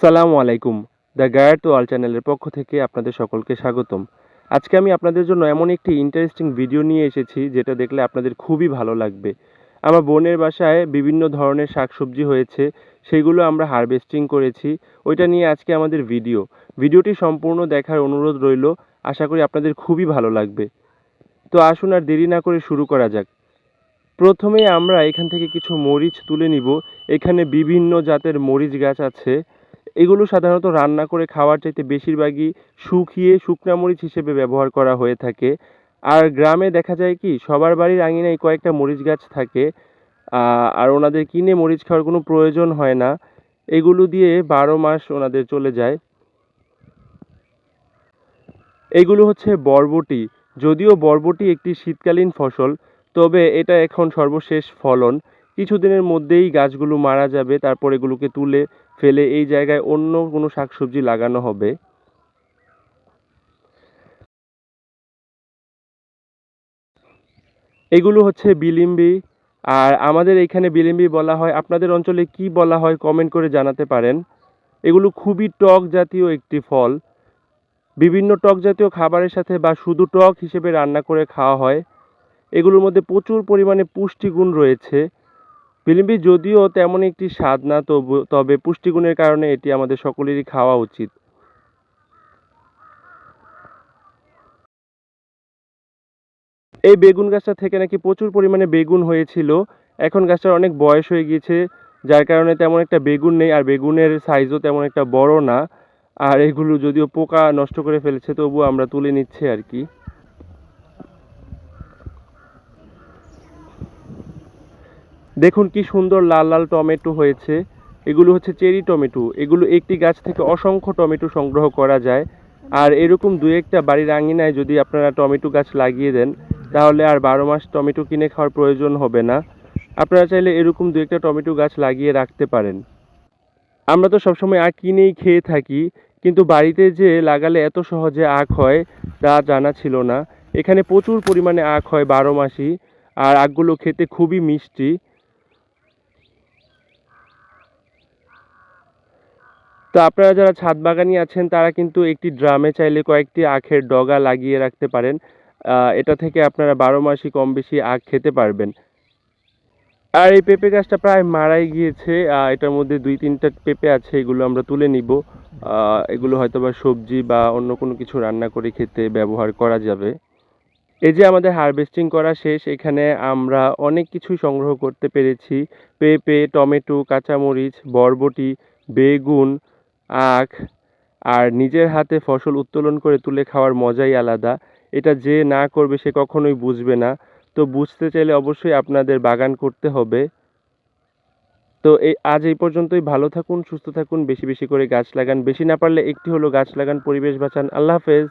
সালামু আলাইকুম। দ্য গায়ার তো অল চ্যানেলের পক্ষ থেকে আপনাদের সকলকে স্বাগতম। আজকে আমি আপনাদের জন্য এমন একটি ইন্টারেস্টিং ভিডিও নিয়ে এসেছি, যেটা দেখলে আপনাদের খুবই ভালো লাগবে। আমার বোনের বাসায় বিভিন্ন ধরনের শাকসবজি হয়েছে, সেগুলো আমরা হারভেস্টিং করেছি। ওইটা নিয়ে আজকে আমাদের ভিডিও ভিডিওটি সম্পূর্ণ দেখার অনুরোধ রইল, আশা করি আপনাদের খুবই ভালো লাগবে। তো আসুন আর দেরি না করে শুরু করা যাক। প্রথমে আমরা এখান থেকে কিছু মরিচ তুলে নিব। এখানে বিভিন্ন জাতের মরিচ গাছ আছে। এগুলো সাধারণত রান্না করে খাওয়ার চাইতে বেশিরভাগই শুকিয়ে শুকনা মরিচ হিসেবে ব্যবহার করা হয়ে থাকে। আর গ্রামে দেখা যায় কি, সবার বাড়ির আঙিনায় কয়েকটা মরিচ গাছ থাকে আর ওনাদের কিনে মরিচ খাওয়ার কোনো প্রয়োজন হয় না। এগুলো দিয়ে বারো মাস ওনাদের চলে যায়। এগুলো হচ্ছে বরবটি। যদিও বরবটি একটি শীতকালীন ফসল, তবে এটা এখন সর্বশেষ ফলন। কিছুদিনের মধ্যেই গাছগুলো মারা যাবে, তারপর এগুলোকে তুলে ফেলে এই জায়গায় অন্য কোনো শাকসবজি লাগানো হবে। এগুলো হচ্ছে বিলিম্বি। আর আমাদের এখানে বিলিম্বি বলা হয়। আপনাদের অঞ্চলে কি বলা হয় কমেন্ট করে জানাতে পারেন। এগুলো খুবই টক জাতীয় একটি ফল। বিভিন্ন টক জাতীয় খাবারের সাথে বা শুধু টক হিসেবে রান্না করে খাওয়া হয়। এগুলোর মধ্যে প্রচুর পরিমাণে পুষ্টিগুণ রয়েছে। বিলিম্বি, যদিও তেমন একটি স্বাদ না, তবু, তবে পুষ্টিগুণের কারণে এটি আমাদের সকলেরই খাওয়া উচিত। এই বেগুন গাছটা থেকে নাকি প্রচুর পরিমাণে বেগুন হয়েছিল। এখন গাছটার অনেক বয়স হয়ে গিয়েছে, যার কারণে তেমন একটা বেগুন নেই, আর বেগুনের সাইজও তেমন একটা বড় না। আর এগুলো যদিও পোকা নষ্ট করে ফেলেছে, তবুও আমরা তুলে নিচ্ছি আর কি। দেখুন কি সুন্দর লাল লাল টমেটো হয়েছে। এগুলো হচ্ছে চেরি টমেটো। এগুলো একটি গাছ থেকে অসংখ্য টমেটো সংগ্রহ করা যায়। আর এরকম দু একটা বাড়ির আঙিনায় যদি আপনারা টমেটো গাছ লাগিয়ে দেন, তাহলে আর বারো মাস টমেটো কিনে খাওয়ার প্রয়োজন হবে না। আপনারা চাইলে এরকম দু একটা টমেটো গাছ লাগিয়ে রাখতে পারেন। আমরা তো সবসময় আখ কিনেই খেয়ে থাকি, কিন্তু বাড়িতে যে লাগালে এত সহজে আখ হয়, তা জানা ছিল না। এখানে প্রচুর পরিমাণে আখ হয় বারো মাসই, আর আখগুলো খেতে খুবই মিষ্টি। তো আপনারা যারা ছাদ বাগানি আছেন, তারা কিন্তু একটি ড্রামে চাইলে কয়েকটি আখের ডগা লাগিয়ে রাখতে পারেন। এটা থেকে আপনারা বারো মাসই কম বেশি আখ খেতে পারবেন। আর এই পেঁপে গাছটা প্রায় মারাই গিয়েছে। এটার মধ্যে দুই তিনটা পেঁপে আছে, এগুলো আমরা তুলে নিব। এগুলো হয়তো বা সবজি বা অন্য কোনো কিছু রান্না করে খেতে ব্যবহার করা যাবে। এই যে আমাদের হারভেস্টিং করা শেষ, এখানে আমরা অনেক কিছুই সংগ্রহ করতে পেরেছি। পেঁপে, টমেটো, কাঁচামরিচ, বরবটি, বেগুন আখ আর নিজের হাতে ফসল উত্তোলন করে তুলে খাওয়ার মজাই আলাদা। এটা যে না করবে সে কখনোই বুঝবে না। তো বুঝতে চাইলে অবশ্যই আপনাদের বাগান করতে হবে। তো এই, আজ এই পর্যন্তই। ভালো থাকুন, সুস্থ থাকুন, বেশি বেশি করে গাছ লাগান। বেশি না পারলে একটি হলো গাছ লাগান, পরিবেশ বাঁচান। আল্লাহ হাফেজ।